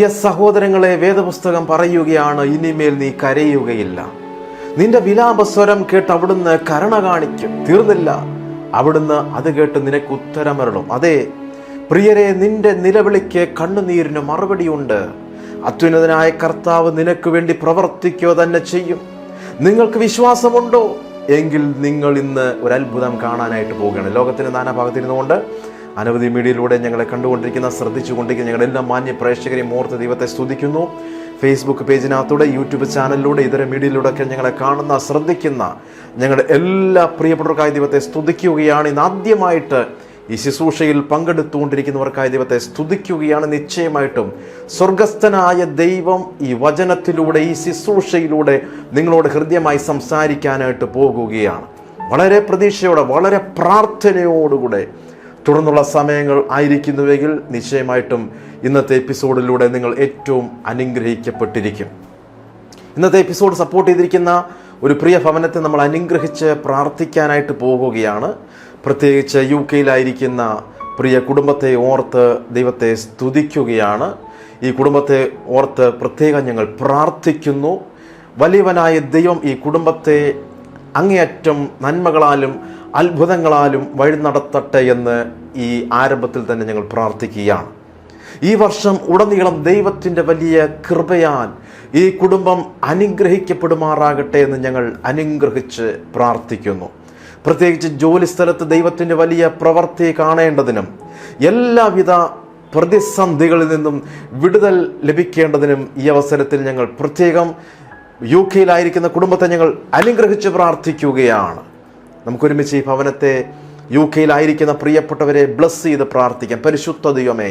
പ്രിയ സഹോദരങ്ങളെ വേദപുസ്തകം പറയുകയാണ് ഇനിമേൽ നീ കരയുകയില്ല. നിന്റെ വിലാപസ്വരം കേട്ട് അവിടുന്ന് കരുണ കാണിക്കും. തീർന്നില്ല. അവിടുന്ന് അത് കേട്ട് നിനക്ക് ഉത്തരമരളും. അതെ പ്രിയരെ നിന്റെ നിലവിളിക്ക് കണ്ണുനീരിന് മറുപടിയുണ്ട്. അത്യുന്നതനായ കർത്താവ് നിനക്ക് വേണ്ടി പ്രവർത്തിക്കുക തന്നെ ചെയ്യും. നിങ്ങൾക്ക് വിശ്വാസമുണ്ടോ? എങ്കിൽ നിങ്ങൾ ഇന്ന് ഒരു അത്ഭുതം കാണാനായിട്ട് പോവുകയാണ്. ലോകത്തിന് നാനാഭാഗത്തിരുന്നുകൊണ്ട് അനവധി മീഡിയയിലൂടെ ഞങ്ങളെ കണ്ടുകൊണ്ടിരിക്കുന്ന ശ്രദ്ധിച്ചുകൊണ്ടിരിക്കുന്ന ഞങ്ങളുടെ എല്ലാ മാന്യ പ്രേക്ഷകരെയും ഓർത്ത് ദൈവത്തെ സ്തുതിക്കുന്നു. ഫേസ്ബുക്ക് പേജിനകത്തൂടെ യൂട്യൂബ് ചാനലിലൂടെ ഇതര മീഡിയയിലൂടെ ഒക്കെ ഞങ്ങളെ കാണുന്ന ശ്രദ്ധിക്കുന്ന ഞങ്ങളുടെ എല്ലാ പ്രിയപ്പെട്ടവർക്കായി ദൈവത്തെ സ്തുതിക്കുകയാണ്. ഇന്ന് ആദ്യമായിട്ട് ഈ ശുശ്രൂഷയിൽ പങ്കെടുത്തുകൊണ്ടിരിക്കുന്നവർക്കായി ദൈവത്തെ സ്തുതിക്കുകയാണ്. നിശ്ചയമായിട്ടും സ്വർഗസ്ഥനായ ദൈവം ഈ വചനത്തിലൂടെ ഈ ശുശ്രൂഷയിലൂടെ നിങ്ങളോട് ഹൃദ്യമായി സംസാരിക്കാനായിട്ട് പോകുകയാണ്. വളരെ പ്രതീക്ഷയോടെ വളരെ പ്രാർത്ഥനയോടുകൂടെ തുടർന്നുള്ള സമയങ്ങൾ ആയിരിക്കുന്നുവെങ്കിൽ നിശ്ചയമായിട്ടും ഇന്നത്തെ എപ്പിസോഡിലൂടെ നിങ്ങൾ ഏറ്റവും അനുഗ്രഹിക്കപ്പെട്ടിരിക്കും. ഇന്നത്തെ എപ്പിസോഡ് സപ്പോർട്ട് ചെയ്തിരിക്കുന്ന ഒരു പ്രിയ ഭവനത്തെ നമ്മൾ അനുഗ്രഹിച്ച് പ്രാർത്ഥിക്കാനായിട്ട് പോകുകയാണ്. പ്രത്യേകിച്ച് യു കെയിലായിരിക്കുന്ന പ്രിയ കുടുംബത്തെ ഓർത്ത് ദൈവത്തെ സ്തുതിക്കുകയാണ്. ഈ കുടുംബത്തെ ഓർത്ത് പ്രത്യേകം ഞങ്ങൾ പ്രാർത്ഥിക്കുന്നു. വലിയവനായ ദൈവം ഈ കുടുംബത്തെ അങ്ങേയറ്റം നന്മകളാലും അത്ഭുതങ്ങളാലും വഴി നടത്തട്ടെ എന്ന് ഈ ആരംഭത്തിൽ തന്നെ ഞങ്ങൾ പ്രാർത്ഥിക്കുകയാണ്. ഈ വർഷം ഉടനീളം ദൈവത്തിന്റെ വലിയ കൃപയാൽ ഈ കുടുംബം അനുഗ്രഹിക്കപ്പെടുമാറാകട്ടെ എന്ന് ഞങ്ങൾ അനുഗ്രഹിച്ച് പ്രാർത്ഥിക്കുന്നു. പ്രത്യേകിച്ച് ജോലി സ്ഥലത്ത് ദൈവത്തിന്റെ വലിയ പ്രവൃത്തി കാണേണ്ടതിനും എല്ലാവിധ പ്രതിസന്ധികളിൽ നിന്നും വിടുതൽ ലഭിക്കേണ്ടതിനും ഈ അവസരത്തിൽ ഞങ്ങൾ പ്രത്യേകം യു കെയിലായിരിക്കുന്ന കുടുംബത്തെ ഞങ്ങൾ അനുഗ്രഹിച്ച് പ്രാർത്ഥിക്കുകയാണ്. നമുക്കൊരുമിച്ച് ഈ ഭവനത്തെ യു കെയിലായിരിക്കുന്ന പ്രിയപ്പെട്ടവരെ ബ്ലസ് ചെയ്ത് പ്രാർത്ഥിക്കാം. പരിശുദ്ധ ദൈവമേ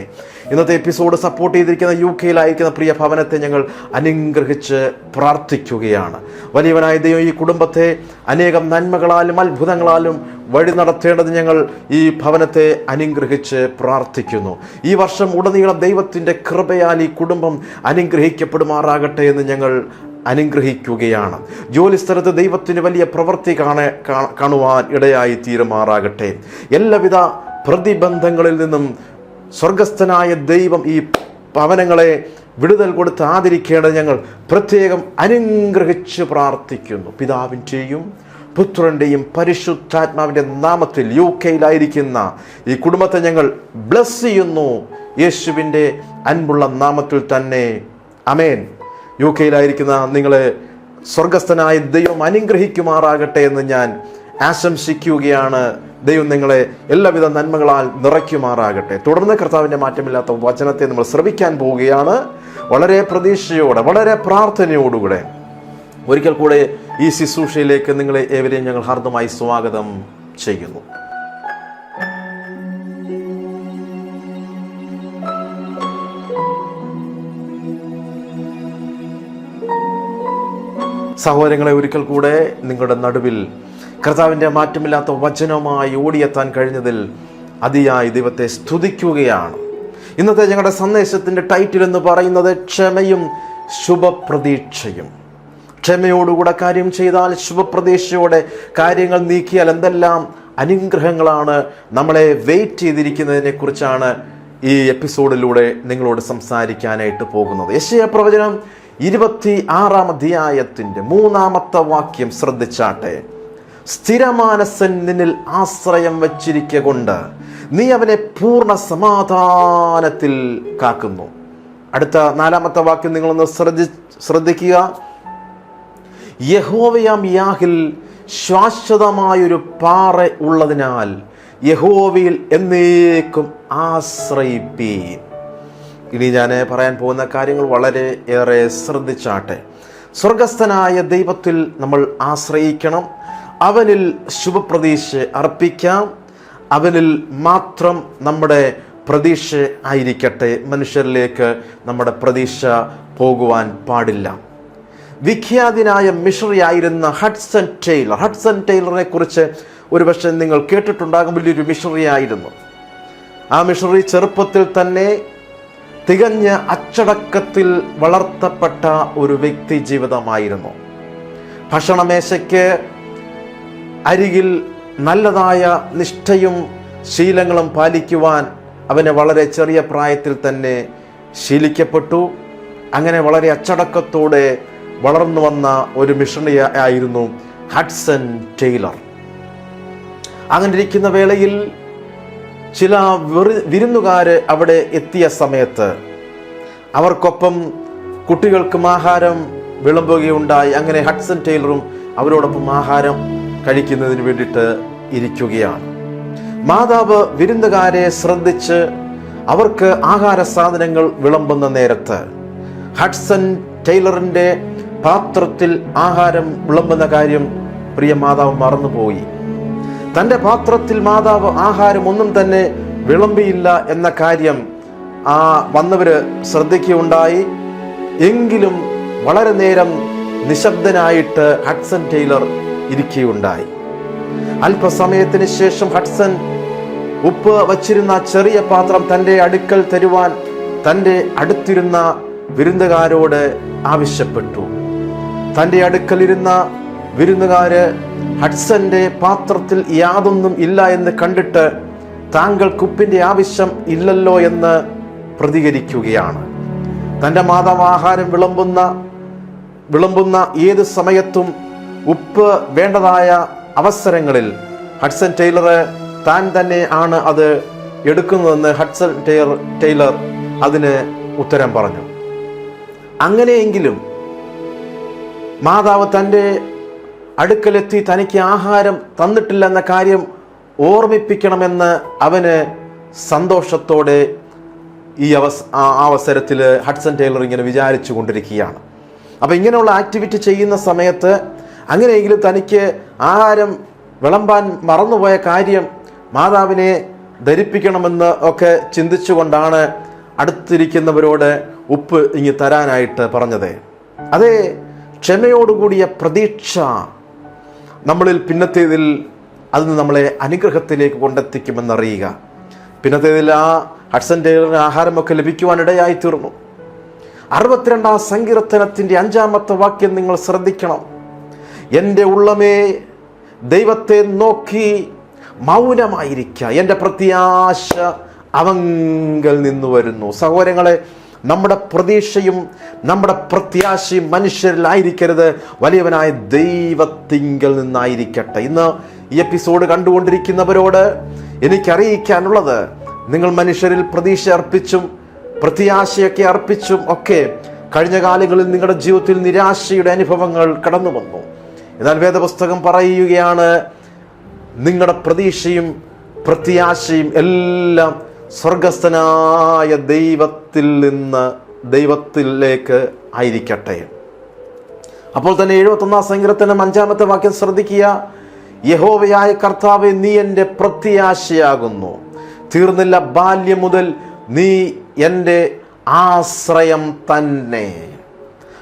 ഇന്നത്തെ എപ്പിസോഡ് സപ്പോർട്ട് ചെയ്തിരിക്കുന്ന യു കെയിലായിരിക്കുന്ന പ്രിയ ഭവനത്തെ ഞങ്ങൾ അനുഗ്രഹിച്ച് പ്രാർത്ഥിക്കുകയാണ്. വലിയവനായ ദൈവം ഈ കുടുംബത്തെ അനേകം നന്മകളാലും അത്ഭുതങ്ങളാലും വഴി നടത്തേണ്ടത് ഞങ്ങൾ ഈ ഭവനത്തെ അനുഗ്രഹിച്ച് പ്രാർത്ഥിക്കുന്നു. ഈ വർഷം ഉടനീളം ദൈവത്തിന്റെ കൃപയാൽ ഈ കുടുംബം അനുഗ്രഹിക്കപ്പെടുമാറാകട്ടെ എന്ന് ഞങ്ങൾ അനുഗ്രഹിക്കുകയാണ്. ജോലിസ്ഥലത്ത് ദൈവത്തിന് വലിയ പ്രവൃത്തി കാണ കാണുവാൻ ഇടയായി തീരുമാറാകട്ടെ. എല്ലാവിധ പ്രതിബന്ധങ്ങളിൽ നിന്നും സ്വർഗസ്ഥനായ ദൈവം ഈ ഭവനങ്ങളെ വിടുതൽ കൊടുത്ത് ആദരിക്കേണ്ടത് ഞങ്ങൾ പ്രത്യേകം അനുഗ്രഹിച്ച് പ്രാർത്ഥിക്കുന്നു. പിതാവിന്റെയും പുത്രന്റെയും പരിശുദ്ധാത്മാവിന്റെ നാമത്തിൽ യു കെയിലായിരിക്കുന്ന ഈ കുടുംബത്തെ ഞങ്ങൾ ബ്ലസ് ചെയ്യുന്നു. യേശുവിന്റെ അൻപുള്ള നാമത്തിൽ തന്നെ. അമേൻ യു കെയിലായിരിക്കുന്ന നിങ്ങളെ സ്വർഗസ്ഥനായ ദൈവം അനുഗ്രഹിക്കുമാറാകട്ടെ എന്ന് ഞാൻ ആശംസിക്കുകയാണ്. ദൈവം നിങ്ങളെ എല്ലാവിധ നന്മകളാൽ നിറയ്ക്കുമാറാകട്ടെ. തുടർന്ന് കർത്താവിന്റെ മാറ്റമില്ലാത്ത വചനത്തെ നമ്മൾ ശ്രവിക്കാൻ പോവുകയാണ്. വളരെ പ്രതീക്ഷയോടെ വളരെ പ്രാർത്ഥനയോടുകൂടെ. ഒരിക്കൽ കൂടെ ഈ ശുശ്രൂഷയിലേക്ക് നിങ്ങളെ ഏവരെയും ഞങ്ങൾ ഹാർദമായി സ്വാഗതം ചെയ്യുന്നു. സഹോദരങ്ങളെ ഒരിക്കൽ കൂടെ നിങ്ങളുടെ നടുവിൽ കർത്താവിന്റെ മാറ്റമില്ലാത്ത വചനവുമായി ഓടിയെത്താൻ കഴിഞ്ഞതിൽ അതിയായി ദൈവത്തെ സ്തുതിക്കുകയാണ്. ഇന്നത്തെ ഞങ്ങളുടെ സന്ദേശത്തിന്റെ ടൈറ്റിൽ എന്ന് പറയുന്നത് ക്ഷമയും ശുഭപ്രതീക്ഷയും. ക്ഷമയോടുകൂടെ കാര്യം ചെയ്താൽ ശുഭപ്രതീക്ഷയോടെ കാര്യങ്ങൾ നീക്കിയാൽ എന്തെല്ലാം അനുഗ്രഹങ്ങളാണ് നമ്മളെ വെയിറ്റ് ചെയ്തിരിക്കുന്നതിനെ കുറിച്ചാണ് ഈ എപ്പിസോഡിലൂടെ നിങ്ങളോട് സംസാരിക്കാനായിട്ട് പോകുന്നത്. യശയ പ്രവചനം ഇരുപത്തി ആറാം അധ്യായത്തിന്റെ മൂന്നാമത്തെ വാക്യം ശ്രദ്ധിച്ചാട്ടെ. സ്ഥിരമാനസൻ നിന്നിൽ ആശ്രയം വച്ചിരിക്കുക കൊണ്ട് നീ അവനെ പൂർണ സമാധാനത്തിൽ കാക്കുന്നു. അടുത്ത നാലാമത്തെ വാക്യം നിങ്ങളൊന്ന് ശ്രദ്ധി ശ്രദ്ധിക്കുക. യഹോവയാം യാഹിൽ ശാശ്വതമായൊരു പാറ ഉള്ളതിനാൽ യഹോവയിൽ എന്നേക്കും ആശ്രയിപ്പീൻ. ഇനി ഞാൻ പറയാൻ പോകുന്ന കാര്യങ്ങൾ വളരെ ഏറെ ശ്രദ്ധിച്ചാട്ടെ. സ്വർഗസ്ഥനായ ദൈവത്തിൽ നമ്മൾ ആശ്രയിക്കണം. അവനിൽ ശുഭപ്രതീക്ഷ അർപ്പിക്കാം. അവനിൽ മാത്രം നമ്മുടെ പ്രതീക്ഷ ആയിരിക്കട്ടെ. മനുഷ്യരിലേക്ക് നമ്മുടെ പ്രതീക്ഷ പോകുവാൻ പാടില്ല. വിഖ്യാതിനായ മിഷറിയായിരുന്ന ഹഡ്സൺ ടൈലർ ഹഡ്സൺ ടൈലറിനെ കുറിച്ച് ഒരുപക്ഷെ നിങ്ങൾ കേട്ടിട്ടുണ്ടാകും. വലിയൊരു മിഷറിയായിരുന്നു. ആ മിഷറി ചെറുപ്പത്തിൽ തന്നെ തികഞ്ഞ അച്ചടക്കത്തിൽ വളർത്തപ്പെട്ട ഒരു വ്യക്തി ജീവിതമായിരുന്നു. ഭക്ഷണമേശയ്ക്ക് അരികിൽ നല്ലതായ നിഷ്ഠയും ശീലങ്ങളും പാലിക്കുവാൻ അവന് വളരെ ചെറിയ പ്രായത്തിൽ തന്നെ ശീലിക്കപ്പെട്ടു. അങ്ങനെ വളരെ അച്ചടക്കത്തോടെ വളർന്നു വന്ന ഒരു മിഷണറി ആയിരുന്നു ഹഡ്സൺ ടെയ്ലർ. അങ്ങനെ ഇരിക്കുന്ന വേളയിൽ ചില വിരുന്നുകാര് അവിടെ എത്തിയ സമയത്ത് അവർക്കൊപ്പം കുട്ടികൾക്കും ആഹാരം വിളമ്പുകയുണ്ടായി. അങ്ങനെ ഹഡ്സൺ ടൈലറും അവരോടൊപ്പം ആഹാരം കഴിക്കുന്നതിന് വേണ്ടിയിട്ട് ഇരിക്കുകയാണ്. മാതാവ് വിരുന്നുകാരെ ശ്രദ്ധിച്ച് അവർക്ക് ആഹാര സാധനങ്ങൾ വിളമ്പുന്ന നേരത്ത് ഹഡ്സൺ ടൈലറിന്റെ പാത്രത്തിൽ ആഹാരം വിളമ്പുന്ന കാര്യം പ്രിയ മാതാവ് മറന്നുപോയി. തന്റെ പാത്രത്തിൽ മാതാവ് ആഹാരം ഒന്നും തന്നെ വിളമ്പിയില്ല എന്ന കാര്യം ആ വന്നവര് ശ്രദ്ധിക്കുകയുണ്ടായി. എങ്കിലും വളരെ നേരം നിശബ്ദനായിട്ട് ഹഡ്സൺ ടൈലർ ഇരിക്കുകയുണ്ടായി. അല്പസമയത്തിന് ശേഷം ഹഡ്സൺ ഉപ്പ് വച്ചിരുന്ന ചെറിയ പാത്രം തന്റെ അടുക്കൽ തരുവാൻ തന്റെ അടുത്തിരുന്ന വിരുന്നുകാരോട് ആവശ്യപ്പെട്ടു. തന്റെ അടുക്കലിരുന്ന വിരുന്നുകാര് ഹഡ്സന്റെ പാത്രത്തിൽ യാതൊന്നും ഇല്ല എന്ന് കണ്ടിട്ട് താങ്കൾ കുപ്പിന്റെ ആവശ്യം ഇല്ലല്ലോ എന്ന് പ്രതികരിക്കുകയാണ്. തന്റെ മാതാവ് ആഹാരം വിളമ്പുന്ന വിളമ്പുന്ന ഏത് സമയത്തും ഉപ്പ് വേണ്ടതായ അവസരങ്ങളിൽ ഹഡ്സൺ ടൈലർ താൻ തന്നെ ആണ് അത് എടുക്കുന്നതെന്ന് ഹഡ്സൺ ടൈലർ ടൈലർ അതിന് ഉത്തരം പറഞ്ഞു. അങ്ങനെയെങ്കിലും മാതാവ് തന്റെ അടുക്കലെത്തി തനിക്ക് ആഹാരം തന്നിട്ടില്ല എന്ന കാര്യം ഓർമ്മിപ്പിക്കണമെന്ന് അവന് സന്തോഷത്തോടെ ഈ അവസ് അവസരത്തിൽ ഹഡ്സൺ ടൈലർ ഇങ്ങനെ വിചാരിച്ചു കൊണ്ടിരിക്കുകയാണ്. അപ്പം ഇങ്ങനെയുള്ള ആക്ടിവിറ്റി ചെയ്യുന്ന സമയത്ത് അങ്ങനെയെങ്കിലും തനിക്ക് ആഹാരം വിളമ്പാൻ മറന്നുപോയ കാര്യം മാതാവിനെ ധരിപ്പിക്കണമെന്ന് ഒക്കെ ചിന്തിച്ചുകൊണ്ടാണ് അടുത്തിരിക്കുന്നവരോട് ഉപ്പ് ഇങ്ങി തരാനായിട്ട് പറഞ്ഞത്. അതേ ക്ഷമയോടുകൂടിയ പ്രതീക്ഷ നമ്മളിൽ പിന്നത്തേതിൽ അത് നമ്മളെ അനുഗ്രഹത്തിലേക്ക് കൊണ്ടെത്തിക്കുമെന്നറിയുക. പിന്നത്തേതിൽ ആ ഹഡ്സൺ ടൈലറിന് ആഹാരമൊക്കെ ലഭിക്കുവാനിടയായി തീർന്നു അറുപത്തിരണ്ടാം സങ്കീർത്തനത്തിന്റെ അഞ്ചാമത്തെ വാക്യം നിങ്ങൾ ശ്രദ്ധിക്കണം. എന്റെ ഉള്ളമേ ദൈവത്തെ നോക്കി മൗനമായിരിക്കുക എന്റെ പ്രത്യാശ അവങ്കൽ നിന്ന് വരുന്നു. സഹോദരങ്ങളെ നമ്മുടെ പ്രതീക്ഷയും നമ്മുടെ പ്രത്യാശയും മനുഷ്യരിലായിരിക്കരുത്. വലിയവനായ ദൈവത്തിങ്കൽ നിന്നായിരിക്കട്ടെ. ഇന്ന് ഈ എപ്പിസോഡ് കണ്ടുകൊണ്ടിരിക്കുന്നവരോട് എനിക്കറിയിക്കാനുള്ളത് നിങ്ങൾ മനുഷ്യരിൽ പ്രതീക്ഷ അർപ്പിച്ചും പ്രത്യാശയൊക്കെ അർപ്പിച്ചും ഒക്കെ കഴിഞ്ഞ കാലങ്ങളിൽ നിങ്ങളുടെ ജീവിതത്തിൽ നിരാശയുടെ അനുഭവങ്ങൾ കടന്നു വന്നു. എന്നാൽ വേദപുസ്തകം പറയുകയാണ് നിങ്ങളുടെ പ്രതീക്ഷയും പ്രത്യാശയും എല്ലാം സ്വർഗസ്ഥനായ ദൈവത്തിൽ നിന്ന് ദൈവത്തിലേക്ക് ആയിരിക്കട്ടെ. അപ്പോൾ തന്നെ എഴുപത്തൊന്നാം സങ്കീർത്തനം അഞ്ചാമത്തെ വാക്യം ശ്രദ്ധിക്കുക. യഹോവയായ കർത്താവ് നീ എന്റെ പ്രത്യാശയാകുന്നു. തീർന്നില്ല ബാല്യം മുതൽ നീ എന്റെ ആശ്രയം തന്നെ.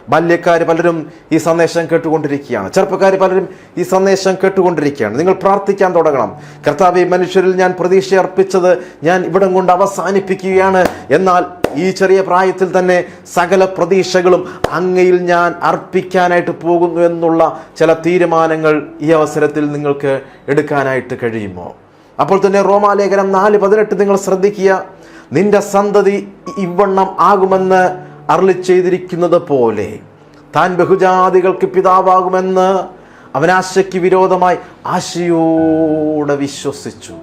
ബാല്യക്കാർ പലരും ഈ സന്ദേശം കേട്ടുകൊണ്ടിരിക്കുകയാണ്. ചെറുപ്പക്കാർ പലരും ഈ സന്ദേശം കേട്ടുകൊണ്ടിരിക്കുകയാണ്. നിങ്ങൾ പ്രാർത്ഥിക്കാൻ തുടങ്ങണം. കർത്താവ് മനുഷ്യരിൽ ഞാൻ പ്രതീക്ഷ അർപ്പിച്ചത് ഞാൻ ഇവിടം കൊണ്ട് അവസാനിപ്പിക്കുകയാണ്. എന്നാൽ ഈ ചെറിയ പ്രായത്തിൽ തന്നെ സകല പ്രതീക്ഷകളും അങ്ങയിൽ ഞാൻ അർപ്പിക്കാനായിട്ട് പോകുന്നു എന്നുള്ള ചില തീരുമാനങ്ങൾ ഈ അവസരത്തിൽ നിങ്ങൾക്ക് എടുക്കാനായിട്ട് കഴിയുമോ? അപ്പോൾ തന്നെ റോമാലേഖനം നാല് പതിനെട്ട് നിങ്ങൾ ശ്രദ്ധിക്കുക. നിന്റെ സന്തതി ഇവണ്ണം ആകുമെന്ന് അരളി ചെയ്തിരിക്കുന്നത് പോലെ താൻ ബഹുജാതികൾക്ക് പിതാവാകുമെന്ന് അവനാശയ്ക്ക് വിരോധമായി ആശയോടെ വിശ്വസിച്ചു.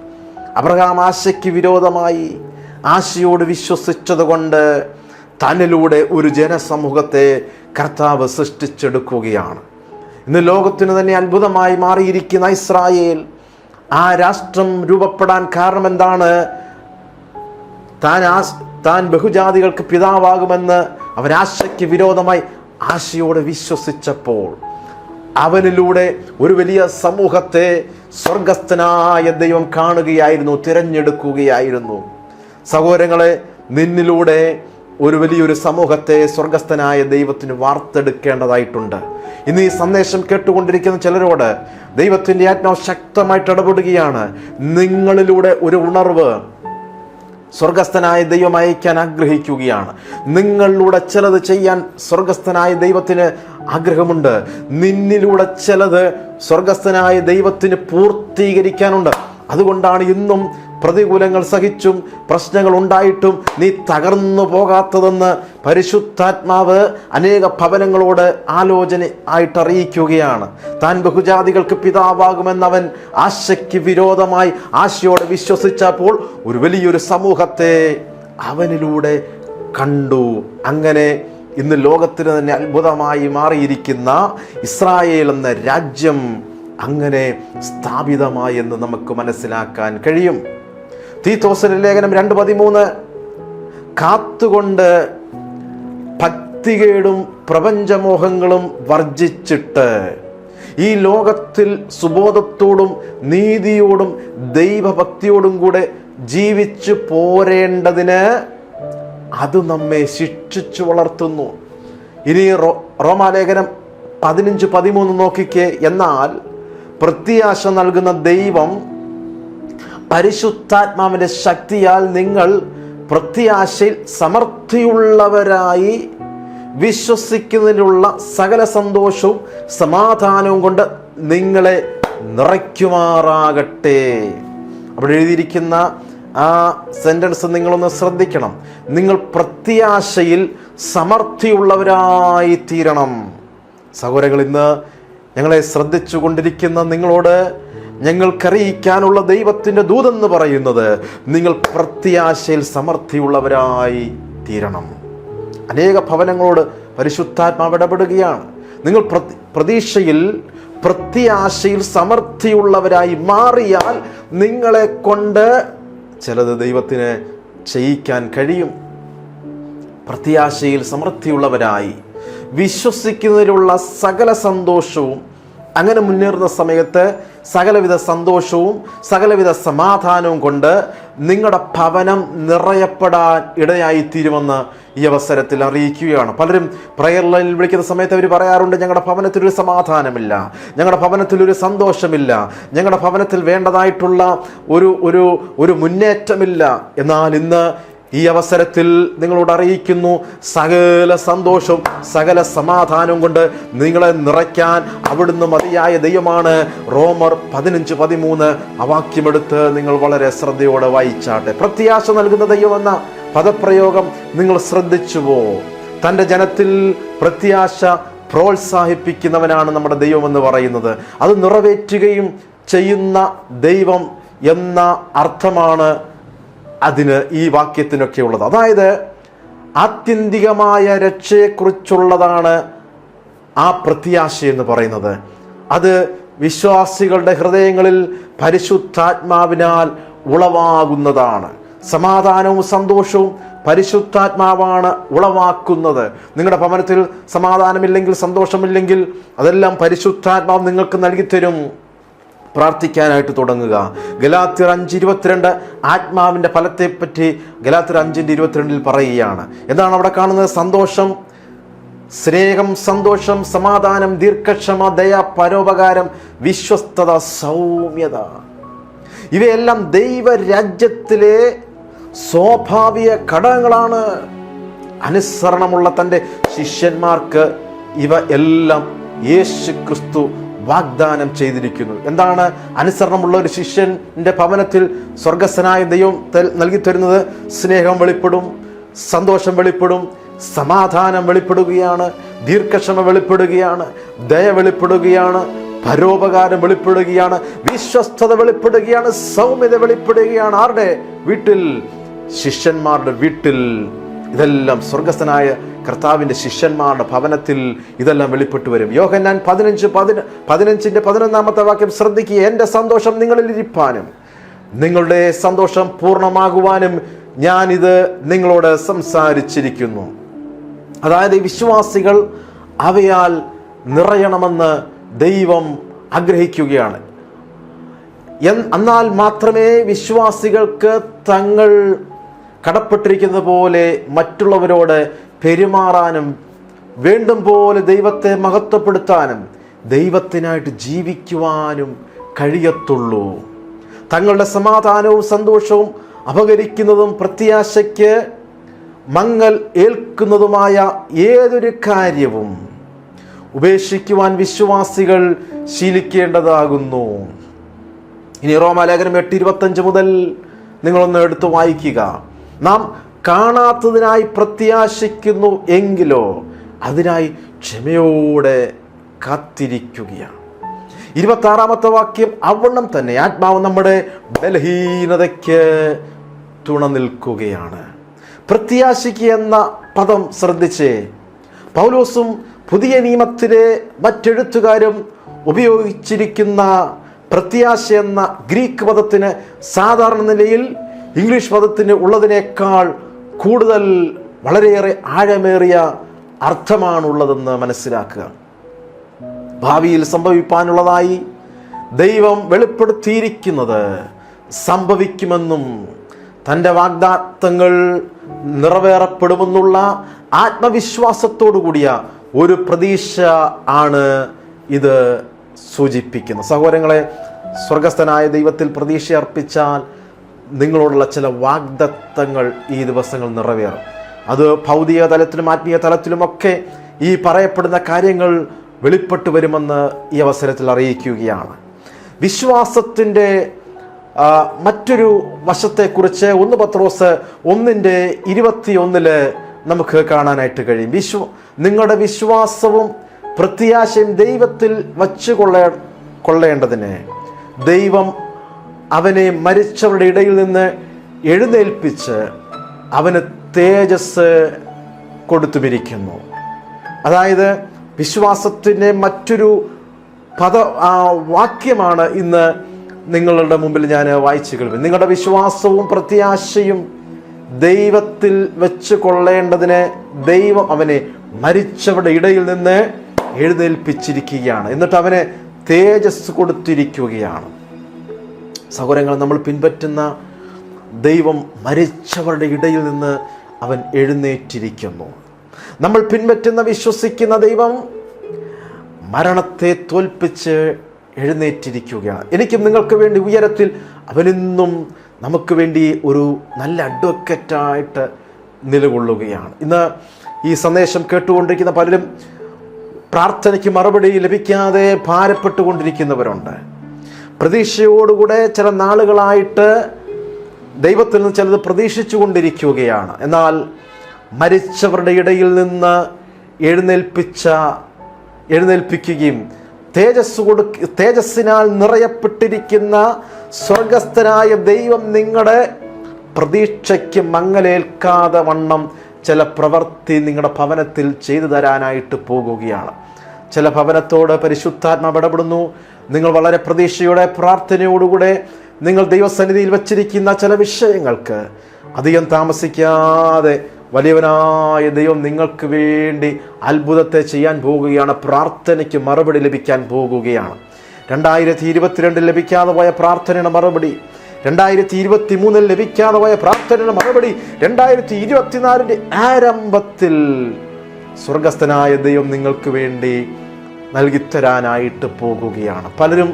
അബ്രഹാം ആശയ്ക്ക് വിരോധമായി ആശയോട് വിശ്വസിച്ചതുകൊണ്ട് തന്നിലൂടെ ഒരു ജനസമൂഹത്തെ കർത്താവ് സൃഷ്ടിച്ചെടുക്കുകയാണ്. ഇന്ന് ലോകത്തിന് തന്നെ അത്ഭുതമായി മാറിയിരിക്കുന്ന ഇസ്രായേൽ ആ രാഷ്ട്രം രൂപപ്പെടാൻ കാരണം എന്താണ് താൻ ആശ താൻ ബഹുജാതികൾക്ക് പിതാവാകുമെന്ന് അവൻ ആശയ്ക്ക് വിരോധമായി ആശയോടെ വിശ്വസിച്ചപ്പോൾ അവനിലൂടെ ഒരു വലിയ സമൂഹത്തെ സ്വർഗസ്ഥനായ ദൈവം കാണുകയായിരുന്നു തിരഞ്ഞെടുക്കുകയായിരുന്നു. സഹോദരങ്ങളെ നിന്നിലൂടെ ഒരു വലിയൊരു സമൂഹത്തെ സ്വർഗസ്ഥനായ ദൈവത്തിന് വാർത്തെടുക്കേണ്ടതായിട്ടുണ്ട്. ഇന്ന് ഈ സന്ദേശം കേട്ടുകൊണ്ടിരിക്കുന്ന ചിലരോട് ദൈവത്തിന്റെ ആത്മാവ് ശക്തമായിട്ട് ഇടപെടുകയാണ്. നിങ്ങളിലൂടെ ഒരു ഉണർവ് സ്വർഗസ്ഥനായ ദൈവം അയക്കാൻ ആഗ്രഹിക്കുകയാണ്. നിങ്ങളിലൂടെ ചിലത് ചെയ്യാൻ സ്വർഗസ്ഥനായ ദൈവത്തിന് ആഗ്രഹമുണ്ട്. നിന്നിലൂടെ ചിലത് സ്വർഗസ്ഥനായ ദൈവത്തിന് പൂർത്തീകരിക്കാനുണ്ട്. അതുകൊണ്ടാണ് ഇന്നും പ്രതികൂലങ്ങൾ സഹിച്ചും പ്രശ്നങ്ങൾ ഉണ്ടായിട്ടും നീ തകർന്നു പോകാത്തതെന്ന് പരിശുദ്ധാത്മാവ് അനേക ഭവനങ്ങളോട് ആലോചന ആയിട്ട് അറിയിക്കുകയാണ് താൻ ബഹുജാതികൾക്ക് പിതാവാകുമെന്നവൻ ആശയ്ക്ക് വിരോധമായി ആശയോടെ വിശ്വസിച്ചപ്പോൾ ഒരു വലിയൊരു സമൂഹത്തെ അവനിലൂടെ കണ്ടു. അങ്ങനെ ഇന്ന് ലോകത്തിന് തന്നെ അത്ഭുതമായി മാറിയിരിക്കുന്ന ഇസ്രായേൽ എന്ന രാജ്യം അങ്ങനെ സ്ഥാപിതമായി എന്ന് നമുക്ക് മനസ്സിലാക്കാൻ കഴിയും. തീത്തോസിന്റെ ലേഖനം രണ്ട് പതിമൂന്ന്. കാത്തുകൊണ്ട് ഭക്തികേടും പ്രപഞ്ചമോഹങ്ങളും വർജിച്ചിട്ട് ഈ ലോകത്തിൽ സുബോധത്തോടും നീതിയോടും ദൈവഭക്തിയോടും കൂടെ ജീവിച്ചു പോരേണ്ടതിന് അത് നമ്മെ ശിക്ഷിച്ചു വളർത്തുന്നു. ഇനി റോ റോമാലേഖനം പതിനഞ്ച് പതിമൂന്ന് നോക്കിക്കേ. എന്നാൽ പ്രത്യാശ നൽകുന്ന ദൈവം പരിശുദ്ധാത്മാവിന്റെ ശക്തിയാൽ നിങ്ങൾ പ്രത്യാശയിൽ സമൃദ്ധിയുള്ളവരായി വിശ്വസിക്കുന്നതിനുള്ള സകല സന്തോഷവും സമാധാനവും കൊണ്ട് നിങ്ങളെ നിറയ്ക്കുമാറാകട്ടെ. അവിടെ എഴുതിയിരിക്കുന്ന ആ സെന്റൻസ് നിങ്ങളൊന്ന് ശ്രദ്ധിക്കണം. നിങ്ങൾ പ്രത്യാശയിൽ സമൃദ്ധിയുള്ളവരായി തീരണം സഹോദരങ്ങൾ ഇന്ന് ഞങ്ങളെ ശ്രദ്ധിച്ചു കൊണ്ടിരിക്കുന്ന നിങ്ങളോട് ഞങ്ങൾക്കറിയിക്കാനുള്ള ദൈവത്തിന്റെ ദൂതെന്ന് പറയുന്നത് നിങ്ങൾ പ്രത്യാശയിൽ സമൃദ്ധിയുള്ളവരായി തീരണം. അനേക ഭവനങ്ങളോട് പരിശുദ്ധാത്മാവ് ഇടപെടുകയാണ്. നിങ്ങൾ പ്രതി- പ്രതീക്ഷയിൽ പ്രത്യാശയിൽ സമൃദ്ധിയുള്ളവരായി മാറിയാൽ നിങ്ങളെ കൊണ്ട് ചിലത് ദൈവത്തിന് ചെയ്യിക്കാൻ കഴിയും. പ്രത്യാശയിൽ സമൃദ്ധിയുള്ളവരായി വിശ്വസിക്കുന്നതിലുള്ള സകല സന്തോഷവും അങ്ങനെ മുന്നേറുന്ന സമയത്ത് സകലവിധ സന്തോഷവും സകലവിധ സമാധാനവും കൊണ്ട് നിങ്ങളുടെ ഭവനം നിറയപ്പെടാൻ ഇടയായിത്തീരുമെന്ന് ഈ അവസരത്തിൽ അറിയിക്കുകയാണ്. പലരും പ്രയർ ലൈനിൽ വിളിക്കുന്ന സമയത്ത് അവർ പറയാറുണ്ട് ഞങ്ങളുടെ ഭവനത്തിലൊരു സമാധാനമില്ല. ഞങ്ങളുടെ ഭവനത്തിലൊരു സന്തോഷമില്ല. ഞങ്ങളുടെ ഭവനത്തിൽ വേണ്ടതായിട്ടുള്ള ഒരു ഒരു ഒരു മുന്നേറ്റമില്ല. എന്നാൽ ഇന്ന് ഈ അവസരത്തിൽ നിങ്ങളോട് അറിയിക്കുന്നു സകല സന്തോഷവും സകല സമാധാനവും കൊണ്ട് നിങ്ങളെ നിറയ്ക്കാൻ അവിടുന്ന് മതിയായ ദൈവമാണ്. റോമർ പതിനഞ്ച് പതിമൂന്ന് ആ നിങ്ങൾ വളരെ ശ്രദ്ധയോടെ വായിച്ചാട്ടെ. പ്രത്യാശ നൽകുന്ന ദൈവം എന്ന പദപ്രയോഗം നിങ്ങൾ ശ്രദ്ധിച്ചുവോ? തന്റെ ജനത്തിൽ പ്രത്യാശ പ്രോത്സാഹിപ്പിക്കുന്നവനാണ് നമ്മുടെ ദൈവമെന്ന് പറയുന്നത്. അത് നിറവേറ്റുകയും ചെയ്യുന്ന ദൈവം എന്ന അർത്ഥമാണ് അതിന് ഈ വാക്യത്തിനൊക്കെ ഉള്ളത് അതായത് ആത്യന്തികമായ രക്ഷയെക്കുറിച്ചുള്ളതാണ് ആ പ്രത്യാശ എന്ന് പറയുന്നത്. അത് വിശ്വാസികളുടെ ഹൃദയങ്ങളിൽ പരിശുദ്ധാത്മാവിനാൽ ഉളവാകുന്നതാണ്. സമാധാനവും സന്തോഷവും പരിശുദ്ധാത്മാവാണ് ഉളവാക്കുന്നത്. നിങ്ങളുടെ ഭവനത്തിൽ സമാധാനമില്ലെങ്കിൽ സന്തോഷമില്ലെങ്കിൽ അതെല്ലാം പരിശുദ്ധാത്മാവ് നിങ്ങൾക്ക് നൽകിത്തരും. പ്രാർത്ഥിക്കാനായിട്ട് തുടങ്ങുക. ഗലാത്തിർ അഞ്ച് ഇരുപത്തിരണ്ട് ആത്മാവിന്റെ ഫലത്തെപ്പറ്റി ഗലാത്തിർ അഞ്ചിന്റെ ഇരുപത്തിരണ്ടിൽ പറയുകയാണ്. എന്താണ് അവിടെ കാണുന്നത്? സന്തോഷം സ്നേഹം സന്തോഷം സമാധാനം ദീർഘക്ഷമ ദയ പരോപകാരം വിശ്വസ്തത സൗമ്യത. ഇവയെല്ലാം ദൈവരാജ്യത്തിലെ സ്വാഭാവിക ഘടകങ്ങളാണ്. അനുസരണമുള്ള തന്റെ ശിഷ്യന്മാർക്ക് ഇവ എല്ലാം യേശു ക്രിസ്തു വാഗ്ദാനം ചെയ്തിരിക്കുന്നു. എന്താണ് അനുസരണമുള്ള ഒരു ശിഷ്യന്റെ ഭവനത്തിൽ സ്വർഗസ്വനായ ദൈവം നൽകി തരുന്നത്? സ്നേഹം വെളിപ്പെടും സന്തോഷം വെളിപ്പെടും സമാധാനം വെളിപ്പെടുകയാണ് ദീർഘക്ഷമ വെളിപ്പെടുകയാണ് ദയ വെളിപ്പെടുകയാണ് പരോപകാരം വെളിപ്പെടുകയാണ് വിശ്വസ്തത വെളിപ്പെടുകയാണ് സൗമ്യത വെളിപ്പെടുകയാണ്. ആരുടെ? വീട്ടിൽ ശിഷ്യന്മാരുടെ വീട്ടിൽ ഇതെല്ലാം സ്വർഗസ്ഥനായ കർത്താവിന്റെ ശിഷ്യന്മാരുടെ ഭവനത്തിൽ ഇതെല്ലാം വെളിപ്പെട്ടു വരും. യോഹന്നാൻ പതിനഞ്ച് പതിന പതിനഞ്ചിന്റെ പതിനൊന്നാമത്തെ വാക്യം ശ്രദ്ധിക്കുക. എന്റെ സന്തോഷം നിങ്ങളിൽ ഇരിപ്പാനും നിങ്ങളുടെ സന്തോഷം പൂർണമാകുവാനും ഞാനിത് നിങ്ങളോട് സംസാരിച്ചിരിക്കുന്നു. അതായത് വിശ്വാസികൾ അവയാൽ നിറയണമെന്ന് ദൈവം ആഗ്രഹിക്കുകയാണ്. എന്നാൽ മാത്രമേ വിശ്വാസികൾക്ക് തങ്ങൾ കടപ്പെട്ടിരിക്കുന്നത് പോലെ മറ്റുള്ളവരോട് പെരുമാറാനും വേണ്ടും പോലെ ദൈവത്തെ മഹത്വപ്പെടുത്താനും ദൈവത്തിനായിട്ട് ജീവിക്കുവാനും കഴിയത്തുള്ളൂ. തങ്ങളുടെ സമാധാനവും സന്തോഷവും അപകരിക്കുന്നതും പ്രത്യാശയ്ക്ക് മങ്ങൽ ഏൽക്കുന്നതുമായ ഏതൊരു കാര്യവും ഉപേക്ഷിക്കുവാൻ വിശ്വാസികൾ ശീലിക്കേണ്ടതാകുന്നു. ഇനി റോമാലേഖനം എട്ട് ഇരുപത്തഞ്ച് മുതൽ നിങ്ങളൊന്ന് എടുത്തു വായിക്കുക. നാം കാണാത്തതിനായി പ്രത്യാശിക്കുന്നു എങ്കിലോ അതിനായി ക്ഷമയോടെ കാത്തിരിക്കുകയാണ്. ഇരുപത്തി ആറാമത്തെ വാക്യം അവണ്ണം തന്നെ ആത്മാവ് നമ്മുടെ ബലഹീനതയ്ക്ക് തുണ നിൽക്കുകയാണ്. പ്രത്യാശിക്കുക എന്ന പദം ശ്രദ്ധിച്ചേ. പൗലോസും പുതിയ നിയമത്തിലെ മറ്റെഴുത്തുകാരും ഉപയോഗിച്ചിരിക്കുന്ന പ്രത്യാശ എന്ന ഗ്രീക്ക് പദത്തിന് സാധാരണ നിലയിൽ ഇംഗ്ലീഷ് പദത്തിന് ഉള്ളതിനേക്കാൾ കൂടുതൽ വളരെയേറെ ആഴമേറിയ അർത്ഥമാണുള്ളതെന്ന് മനസ്സിലാക്കുക. ഭാവിയിൽ സംഭവിപ്പാനുള്ളതായി ദൈവം വെളിപ്പെടുത്തിയിരിക്കുന്നത് സംഭവിക്കുമെന്നും തന്റെ വാഗ്ദാത്തങ്ങൾ നിറവേറപ്പെടുമെന്നുള്ള ആത്മവിശ്വാസത്തോടു കൂടിയ ഒരു പ്രതീക്ഷ ആണ് ഇത് സൂചിപ്പിക്കുന്നത്. സഹോദരങ്ങളെ സ്വർഗസ്ഥനായ ദൈവത്തിൽ പ്രതീക്ഷ അർപ്പിച്ചാൽ നിങ്ങളോടുള്ള ചില വാഗ്ദത്തങ്ങൾ ഈ ദിവസങ്ങൾ നിറവേറും. അത് ഭൗതിക തലത്തിലും ആത്മീയ തലത്തിലുമൊക്കെ ഈ പറയപ്പെടുന്ന കാര്യങ്ങൾ വെളിപ്പെട്ടു വരുമെന്ന് ഈ അവസരത്തിൽ അറിയിക്കുകയാണ്. വിശ്വാസത്തിന്റെ മറ്റൊരു വശത്തെക്കുറിച്ച് ഒന്ന് പത്രോസ് ഒന്നിന്റെ ഇരുപത്തിയൊന്നിൽ നമുക്ക് കാണാനായിട്ട് കഴിയും. വിശ്വ നിങ്ങളുടെ വിശ്വാസവും പ്രത്യാശയും ദൈവത്തിൽ വച്ചു കൊള്ളേ കൊള്ളേണ്ടതിന് ദൈവം അവനെ മരിച്ചവരുടെ ഇടയിൽ നിന്ന് എഴുന്നേൽപ്പിച്ച് അവന് തേജസ് കൊടുത്തുമിരിക്കുന്നു. അതായത് വിശ്വാസത്തിന്റെ മറ്റൊരു പദ വാക്യമാണ് ഇന്ന് നിങ്ങളുടെ മുമ്പിൽ ഞാൻ വായിച്ചു കേൾക്കും നിങ്ങളുടെ വിശ്വാസവും പ്രത്യാശയും ദൈവത്തിൽ വെച്ച് കൊള്ളേണ്ടതിന് ദൈവം അവനെ മരിച്ചവരുടെ ഇടയിൽ നിന്ന് എഴുന്നേൽപ്പിച്ചിരിക്കുകയാണ്. എന്നിട്ട് അവനെ തേജസ് കൊടുത്തിരിക്കുകയാണ്. സഹോദരങ്ങൾ നമ്മൾ പിൻപറ്റുന്ന ദൈവം മരിച്ചവരുടെ ഇടയിൽ നിന്ന് അവൻ എഴുന്നേറ്റിരിക്കുന്നു. നമ്മൾ പിൻപറ്റുന്ന വിശ്വസിക്കുന്ന ദൈവം മരണത്തെ തോൽപ്പിച്ച് എഴുന്നേറ്റിരിക്കുകയാണ്. എനിക്കും നിങ്ങൾക്ക് വേണ്ടി ഉയരത്തിൽ അവനിന്നും നമുക്ക് വേണ്ടി ഒരു നല്ല അഡ്വക്കറ്റായിട്ട് നിലകൊള്ളുകയാണ്. ഇന്ന് ഈ സന്ദേശം കേട്ടുകൊണ്ടിരിക്കുന്ന പലരും പ്രാർത്ഥനയ്ക്ക് മറുപടി ലഭിക്കാതെ ഭാരപ്പെട്ടുകൊണ്ടിരിക്കുന്നവരുണ്ട്. പ്രതീക്ഷയോടുകൂടെ ചില നാളുകളായിട്ട് ദൈവത്തിൽ നിന്ന് ചിലത് പ്രതീക്ഷിച്ചു കൊണ്ടിരിക്കുകയാണ് എന്നാൽ മരിച്ചവരുടെ ഇടയിൽ നിന്ന് എഴുന്നേൽപ്പിച്ച എഴുന്നേൽപ്പിക്കുകയും തേജസ് കൊടുക്ക തേജസ്സിനാൽ നിറയപ്പെട്ടിരിക്കുന്ന സ്വർഗസ്ഥനായ ദൈവം നിങ്ങളുടെ പ്രതീക്ഷയ്ക്ക് മങ്ങലേൽക്കാതെ വണ്ണം ചില പ്രവൃത്തി നിങ്ങളുടെ ഭവനത്തിൽ ചെയ്തു തരാനായിട്ട് പോകുകയാണ്. ചില ഭവനത്തോട് പരിശുദ്ധാത്മാവ് ഇടപെടുന്നു. നിങ്ങൾ വളരെ പ്രതീക്ഷയോടെ പ്രാർത്ഥനയോടുകൂടെ നിങ്ങൾ ദൈവസന്നിധിയിൽ വച്ചിരിക്കുന്ന ചില വിഷയങ്ങൾക്ക് അധികം താമസിക്കാതെ വലിയവനായ ദൈവം നിങ്ങൾക്ക് വേണ്ടി അത്ഭുതത്തെ ചെയ്യാൻ പോകുകയാണ് പ്രാർത്ഥനയ്ക്ക് മറുപടി ലഭിക്കാൻ പോകുകയാണ്. രണ്ടായിരത്തി ഇരുപത്തിരണ്ടിൽ ലഭിക്കാതെ പോയ പ്രാർത്ഥനയുടെ മറുപടി രണ്ടായിരത്തി ഇരുപത്തി മൂന്നിൽ ലഭിക്കാതെ പോയ പ്രാർത്ഥനയുടെ മറുപടി രണ്ടായിരത്തി ഇരുപത്തിനാലിന്റെ ആരംഭത്തിൽ സ്വർഗസ്ഥനായ ദൈവം നിങ്ങൾക്ക് വേണ്ടി നൽകിത്തരാനായിട്ട് പോകുകയാണ്. പലരും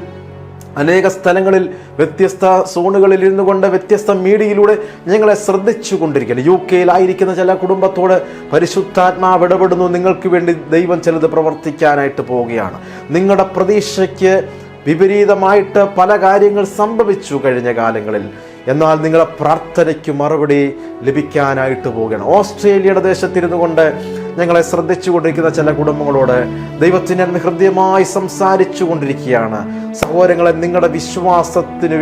അനേക സ്ഥലങ്ങളിൽ വ്യത്യസ്ത സോണുകളിൽ ഇരുന്നു കൊണ്ട് വ്യത്യസ്ത മീഡിയയിലൂടെ ഞങ്ങളെ ശ്രദ്ധിച്ചു കൊണ്ടിരിക്കുകയാണ് യു കെയിലായിരിക്കുന്ന ചില കുടുംബത്തോട് പരിശുദ്ധാത്മാവ് ഇടപെടുന്നു. നിങ്ങൾക്ക് വേണ്ടി ദൈവം ചിലത് പ്രവർത്തിക്കാനായിട്ട് പോവുകയാണ് നിങ്ങളുടെ പ്രതീക്ഷയ്ക്ക് വിപരീതമായിട്ട് പല കാര്യങ്ങൾ സംഭവിച്ചു കഴിഞ്ഞ കാലങ്ങളിൽ. എന്നാൽ നിങ്ങളുടെ പ്രാർത്ഥനയ്ക്ക് മറുപടി ലഭിക്കാനായിട്ട് പോവുകയാണ് ഓസ്ട്രേലിയയുടെ ദേശത്തിരുന്നു കൊണ്ട് ഞങ്ങളെ ശ്രദ്ധിച്ചു കൊണ്ടിരിക്കുന്ന ചില കുടുംബങ്ങളോട് ദൈവത്തിന് ഹൃദ്യമായി സംസാരിച്ചു കൊണ്ടിരിക്കുകയാണ് സഹോദരങ്ങളെ നിങ്ങളുടെ വിശ്വാസത്തിന്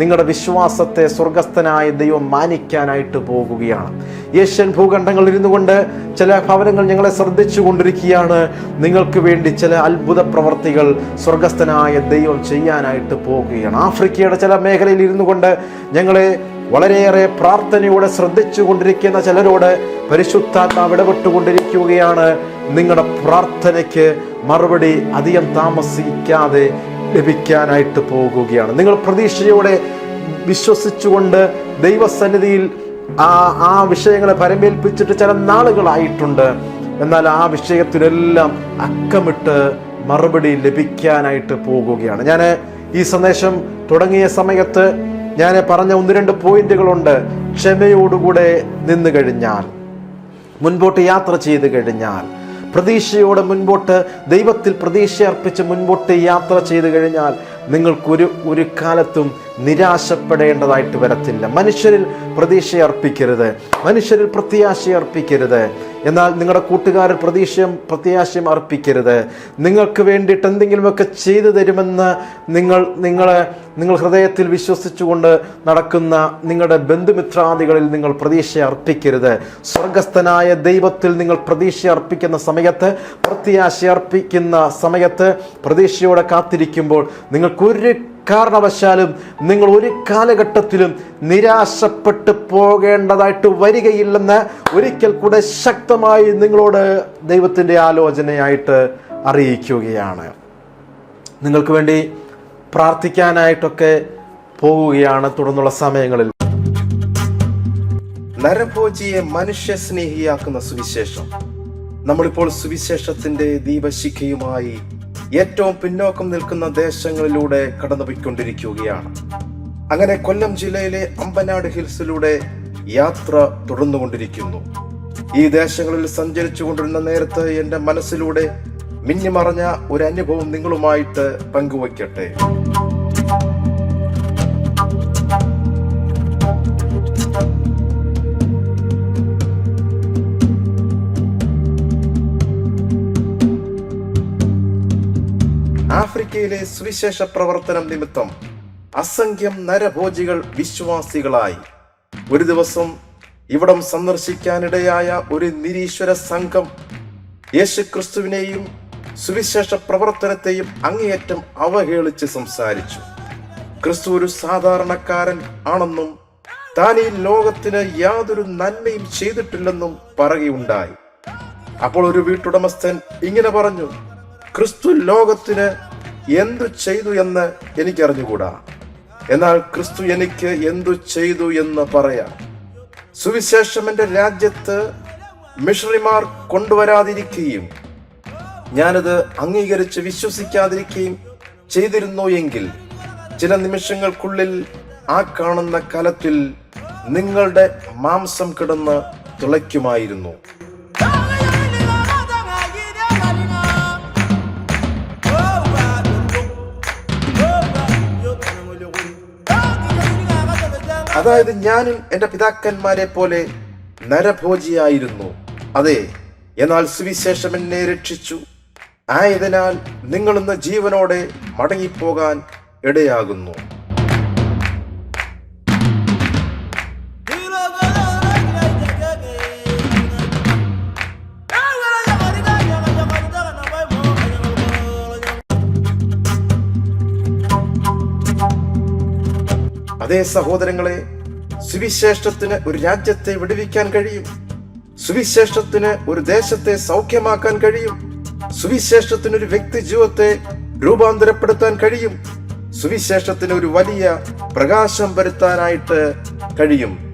നിങ്ങളുടെ വിശ്വാസത്തെ സ്വർഗസ്ഥനായ ദൈവം മാനിക്കാനായിട്ട് പോകുകയാണ്. ഏഷ്യൻ ഭൂഖണ്ഡങ്ങളിൽ ഇരുന്നു കൊണ്ട് ചില ഭവനങ്ങൾ ഞങ്ങളെ ശ്രദ്ധിച്ചു കൊണ്ടിരിക്കുകയാണ് നിങ്ങൾക്ക് വേണ്ടി ചില അത്ഭുത പ്രവർത്തികൾ സ്വർഗസ്ഥനായ ദൈവം ചെയ്യാനായിട്ട് പോകുകയാണ്. ആഫ്രിക്കയുടെ ചില മേഖലയിൽ ഇരുന്നു കൊണ്ട് ഞങ്ങളെ വളരെയേറെ പ്രാർത്ഥനയോടെ ശ്രദ്ധിച്ചു കൊണ്ടിരിക്കുന്ന ചിലരോട് പരിശുദ്ധാത്മാവ് ഇടപെട്ടുകൊണ്ടിരിക്കുകയാണ്. നിങ്ങളുടെ പ്രാർത്ഥനയ്ക്ക് മറുപടി അധികം താമസിക്കാതെ ലഭിക്കാനായിട്ട് പോകുകയാണ്. നിങ്ങൾ പ്രതീക്ഷയോടെ വിശ്വസിച്ചുകൊണ്ട് ദൈവസന്നിധിയിൽ ആ ആ വിഷയങ്ങളെ പരമേൽപ്പിച്ചിട്ട് ചില നാളുകളായിട്ടുണ്ട്. എന്നാൽ ആ വിഷയത്തിനെല്ലാം അക്കമിട്ട് മറുപടി ലഭിക്കാനായിട്ട് പോകുകയാണ്. ഞാൻ ഈ സന്ദേശം തുടങ്ങിയ സമയത്ത് ഞാൻ പറഞ്ഞ ഒന്ന് രണ്ട് പോയിന്റുകളുണ്ട്. ക്ഷമയോടുകൂടെ നിന്ന് കഴിഞ്ഞാൽ മുൻപോട്ട് യാത്ര ചെയ്ത് കഴിഞ്ഞാൽ പ്രതീക്ഷയോടെ മുൻപോട്ട് ദൈവത്തിൽ പ്രതീക്ഷ അർപ്പിച്ച് മുൻപോട്ട് യാത്ര ചെയ്ത് കഴിഞ്ഞാൽ നിങ്ങൾക്കൊരു ഒരു കാലത്തും നിരാശപ്പെടേണ്ടതായിട്ട് വരത്തില്ല. മനുഷ്യരിൽ പ്രതീക്ഷ അർപ്പിക്കരുത്. മനുഷ്യരിൽ പ്രത്യാശ അർപ്പിക്കരുത്. എന്നാൽ നിങ്ങളുടെ കൂട്ടുകാരിൽ പ്രതീക്ഷയും പ്രത്യാശയും അർപ്പിക്കരുത്. നിങ്ങൾക്ക് വേണ്ടിയിട്ട് എന്തെങ്കിലുമൊക്കെ ചെയ്തു തരുമെന്ന് നിങ്ങൾ നിങ്ങളെ നിങ്ങൾ ഹൃദയത്തിൽ വിശ്വസിച്ചുകൊണ്ട് നടക്കുന്ന നിങ്ങളുടെ ബന്ധുമിത്രാദികളിൽ നിങ്ങൾ പ്രതീക്ഷ അർപ്പിക്കരുത്. സ്വർഗസ്ഥനായ ദൈവത്തിൽ നിങ്ങൾ പ്രതീക്ഷ അർപ്പിക്കുന്ന സമയത്ത് പ്രത്യാശ അർപ്പിക്കുന്ന സമയത്ത് പ്രതീക്ഷയോടെ കാത്തിരിക്കുമ്പോൾ നിങ്ങൾക്കൊരു കാരണവശാലും നിങ്ങൾ ഒരു കാലഘട്ടത്തിലും നിരാശപ്പെട്ടു പോകേണ്ടതായിട്ട് വരികയില്ലെന്ന് ഒരിക്കൽ കൂടെ ശക്തമായി നിങ്ങളോട് ദൈവത്തിന്റെ ആലോചനയായിട്ട് അറിയിക്കുകയാണ്. നിങ്ങൾക്ക് വേണ്ടി പ്രാർത്ഥിക്കാനായിട്ടൊക്കെ പോവുകയാണ് തുടർന്നുള്ള സമയങ്ങളിൽ. നരഭോജിയെ മനുഷ്യ സ്നേഹിയാക്കുന്ന സുവിശേഷം. നമ്മളിപ്പോൾ സുവിശേഷത്തിന്റെ ദീപശിഖയുമായി ഏറ്റവും പിന്നോക്കം നിൽക്കുന്ന ദേശങ്ങളിലൂടെ കടന്നുപോയിക്കൊണ്ടിരിക്കുകയാണ്. അങ്ങനെ കൊല്ലം ജില്ലയിലെ അമ്പനാട് ഹിൽസിലൂടെ യാത്ര തുടർന്നുകൊണ്ടിരിക്കുന്നു. ഈ ദേശങ്ങളിൽ സഞ്ചരിച്ചു കൊണ്ടിരുന്ന നേരത്ത് എന്റെ മനസ്സിലൂടെ മിന്നിമറഞ്ഞ ഒരു അനുഭവം നിങ്ങളുമായിട്ട് പങ്കുവയ്ക്കട്ടെ. ആഫ്രിക്കയിലെ സുവിശേഷ പ്രവർത്തനം നിമിത്തം അസംഖ്യം നരഭോജികൾ വിശ്വാസികളായി. ഒരു ദിവസം ഇവിടം സന്ദർശിക്കാനിടയായ ഒരു നിരീശ്വര സംഘം യേശുക്രിസ്തുവിനെയും സുവിശേഷ പ്രവർത്തനത്തെയും അങ്ങേയറ്റം അവഹേളിച്ച് സംസാരിച്ചു. ക്രിസ്തു ഒരു സാധാരണക്കാരൻ ആണെന്നും താൻ ഈ ലോകത്തിന് യാതൊരു നന്മയും ചെയ്തിട്ടില്ലെന്നും പറയുകയുണ്ടായി. അപ്പോൾ ഒരു വീട്ടുടമസ്ഥൻ ഇങ്ങനെ പറഞ്ഞു ക്രിസ്തു ലോകത്തിന് എന്തു ചെയ്തു എന്ന് എനിക്കറിഞ്ഞുകൂടാ. എന്നാൽ ക്രിസ്തു എനിക്ക് എന്തു ചെയ്തു എന്ന് പറയാം. സുവിശേഷം എന്റെ രാജ്യത്ത് മിഷണറിമാർ കൊണ്ടുവരാതിരിക്കുകയും ഞാനത് അംഗീകരിച്ച് വിശ്വസിക്കാതിരിക്കുകയും ചെയ്തിരുന്നു എങ്കിൽ ചില നിമിഷങ്ങൾക്കുള്ളിൽ ആ കാണുന്ന കലത്തിൽ നിങ്ങളുടെ മാംസം കിടന്ന് തിളയ്ക്കുമായിരുന്നു. അതായത് ഞാനും എന്റെ പിതാക്കന്മാരെ പോലെ നരഭോജിയായിരുന്നു. അതെ എന്നാൽ സുവിശേഷം എന്നെ രക്ഷിച്ചു. ആയതിനാൽ നിങ്ങളിന്ന് ജീവനോടെ മടങ്ങിപ്പോകാൻ ഇടയാകുന്നു. അതേ സഹോദരങ്ങളെ സുവിശേഷത്തിന് ഒരു രാജ്യത്തെ വിടുവിക്കാൻ കഴിയും. സുവിശേഷത്തിന് ഒരു ദേശത്തെ സൗഖ്യമാക്കാൻ കഴിയും. സുവിശേഷത്തിന് ഒരു വ്യക്തി ജീവിതത്തെ രൂപാന്തരപ്പെടുത്താൻ കഴിയും. സുവിശേഷത്തിന് ഒരു വലിയ പ്രകാശം വരുത്താനായിട്ട് കഴിയും.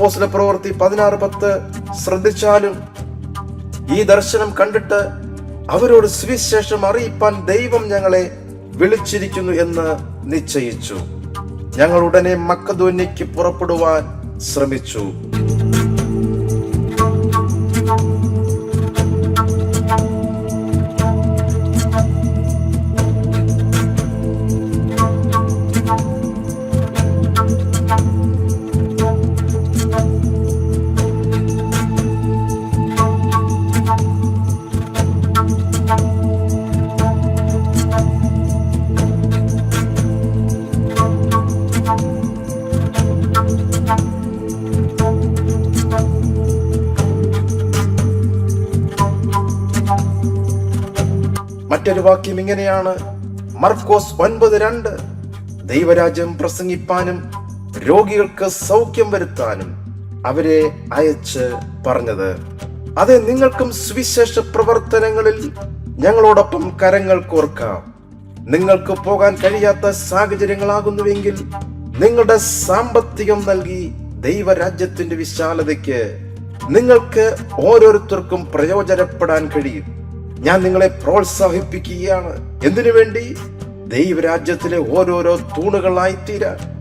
അപ്പോസ്തല പ്രവൃത്തി പതിനാറ് പത്ത് ശ്രദ്ധിച്ചാലും ഈ ദർശനം കണ്ടിട്ട് അവരോട് സുവിശേഷം അറിയിപ്പാൻ ദൈവം ഞങ്ങളെ വിളിച്ചിരിക്കുന്നു എന്ന് നിശ്ചയിച്ചു. ഞങ്ങൾ ഉടനെ മക്കധോന്യയ്ക്ക് പുറപ്പെടുവാൻ ശ്രമിച്ചു. മറ്റൊരു വാക്യം ഇങ്ങനെയാണ്. മർക്കോസ് ഒൻപത് രണ്ട്. ദൈവരാജ്യം പ്രസംഗിപ്പാനും രോഗികൾക്ക് സൗഖ്യം വരുത്താനും അവരെ അയച്ച് പറഞ്ഞത്. അതെ നിങ്ങൾക്കും സുവിശേഷ പ്രവർത്തനങ്ങളിൽ ഞങ്ങളോടൊപ്പം കരങ്ങൾ കോർക്കാം. നിങ്ങൾക്ക് പോകാൻ കഴിയാത്ത സാഹചര്യങ്ങളാകുന്നുവെങ്കിൽ നിങ്ങളുടെ സാമ്പത്തികം നൽകി ദൈവരാജ്യത്തിന്റെ വിശാലതയ്ക്ക് നിങ്ങൾക്ക് ഓരോരുത്തർക്കും പ്രയോജനപ്പെടാൻ കഴിയും. ഞാൻ നിങ്ങളെ പ്രോത്സാഹിപ്പിക്കുകയാണ്. എന്തിനു വേണ്ടി? ദൈവരാജ്യത്തിലെ ഓരോരോ തൂണുകളായി തീരാൻ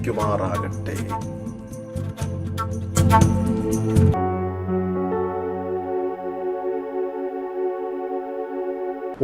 അനുഗ്രഹിക്കുമാറാകട്ടെ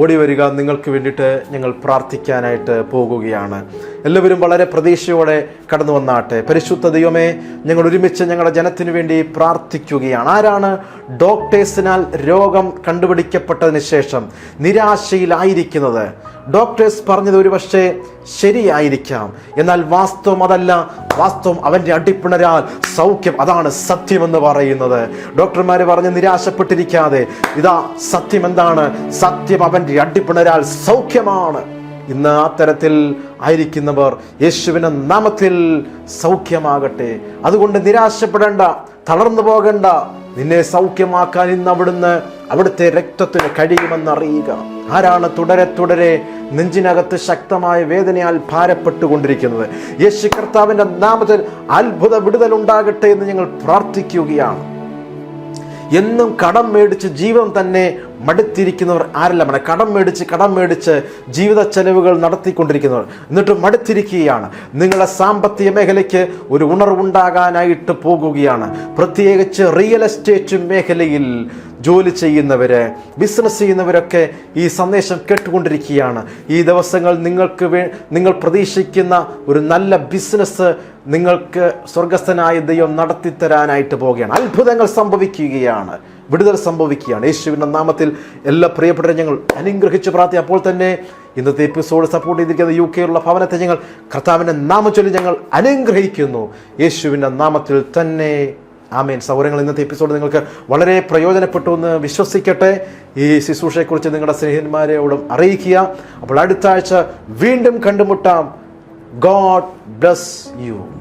ഓടി വരിക നിങ്ങൾക്ക് വേണ്ടിയിട്ട് ഞങ്ങൾ പ്രാർത്ഥിക്കാനായിട്ട് പോകുകയാണ്. എല്ലാവരും വളരെ പ്രതീക്ഷയോടെ കടന്നു വന്നാട്ടെ. പരിശുദ്ധ ദൈവമേ ഞങ്ങൾ ഒരുമിച്ച് ഞങ്ങളുടെ ജനത്തിനു വേണ്ടി പ്രാർത്ഥിക്കുകയാണ്. ആരാണ് ഡോക്ടേഴ്സിനാൽ രോഗം കണ്ടുപിടിക്കപ്പെട്ടതിന് ശേഷം നിരാശയിലായിരിക്കുന്നത്? ഡോക്ടേഴ്സ് പറഞ്ഞത് ഒരുപക്ഷെ ശരിയായിരിക്കാം. എന്നാൽ വാസ്തവം അതല്ല. വാസ്തവം അവന്റെ അടിപ്പിണരാൽ സൗഖ്യം അതാണ് സത്യമെന്ന് പറയുന്നത്. ഡോക്ടർമാർ പറഞ്ഞ് നിരാശപ്പെട്ടിരിക്കാതെ ഇതാ സത്യം എന്താണ് സത്യം അവന്റെ അടിപ്പിണരാൽ സൗഖ്യമാണ്. ഇന്ന് ആ തരത്തിൽ ആയിരിക്കുന്നവർ യേശുവിന്റെ നാമത്തിൽ സൗഖ്യമാകട്ടെ. അതുകൊണ്ട് നിരാശപ്പെടേണ്ട തളർന്നു പോകണ്ട നിന്നെ സൗഖ്യമാക്കാൻ ഇന്ന് അവിടുന്ന് അവിടുത്തെ രക്തത്തിന് കഴിയുമെന്ന് അറിയുക ആരാണ് തുടരെ തുടരെ നെഞ്ചിനകത്ത് ശക്തമായ വേദനയാൽ ഭാരപ്പെട്ടുകൊണ്ടിരിക്കുന്നത്? യേശു കർത്താവിന്റെ നാമത്തിൽ അത്ഭുത വിടുതൽ ഉണ്ടാകട്ടെ എന്ന് ഞങ്ങൾ പ്രാർത്ഥിക്കുകയാണ്. എന്നും കടം മേടിച്ച് ജീവൻ തന്നെ മടുത്തിരിക്കുന്നവർ ആരെല്ലാമാണ് കടം മേടിച്ച് കടം മേടിച്ച് ജീവിത ചെലവുകൾ നടത്തിക്കൊണ്ടിരിക്കുന്നവർ. എന്നിട്ട് മടുത്തിരിക്കുകയാണ്. നിങ്ങളുടെ സാമ്പത്തിക മേഖലയ്ക്ക് ഒരു ഉണർവുണ്ടാകാനായിട്ട് പോകുകയാണ്. പ്രത്യേകിച്ച് റിയൽ എസ്റ്റേറ്റ് മേഖലയിൽ ജോലി ചെയ്യുന്നവര് ബിസിനസ് ചെയ്യുന്നവരൊക്കെ ഈ സന്ദേശം കേട്ടുകൊണ്ടിരിക്കുകയാണ്. ഈ ദിവസങ്ങൾ നിങ്ങൾക്ക് വേ നിങ്ങൾ പ്രതീക്ഷിക്കുന്ന ഒരു നല്ല ബിസിനസ് നിങ്ങൾക്ക് സ്വർഗസ്ഥനായ ദൈവം നടത്തിത്തരാനായിട്ട് പോവുകയാണ്. അത്ഭുതങ്ങൾ സംഭവിക്കുകയാണ്. വിടുതൽ സംഭവിക്കുകയാണ്. യേശുവിന്റെ നാമത്തിൽ എല്ലാ പ്രിയപ്പെട്ട ഞങ്ങൾ അനുഗ്രഹിച്ച് പ്രാർത്ഥി അപ്പോൾ തന്നെ ഇന്നത്തെ എപ്പിസോഡ് സപ്പോർട്ട് ചെയ്തിരിക്കുന്ന യു കെയിലുള്ള ഭവനത്തെ ഞങ്ങൾ കർത്താവിന്റെ നാമം ചൊല്ലി ഞങ്ങൾ അനുഗ്രഹിക്കുന്നു. യേശുവിന്റെ നാമത്തിൽ തന്നെ. ആമേൻ. സൗരങ്ങൾ ഇന്നത്തെ എപ്പിസോഡ് നിങ്ങൾക്ക് വളരെ പ്രയോജനപ്പെട്ടു എന്ന് വിശ്വസിക്കട്ടെ. ഈ ശുശ്രൂഷയെക്കുറിച്ച് നിങ്ങളുടെ സ്നേഹിതന്മാരോടും അറിയിക്കുക. അപ്പോൾ അടുത്ത ആഴ്ച വീണ്ടും കണ്ടുമുട്ടാം. God bless you.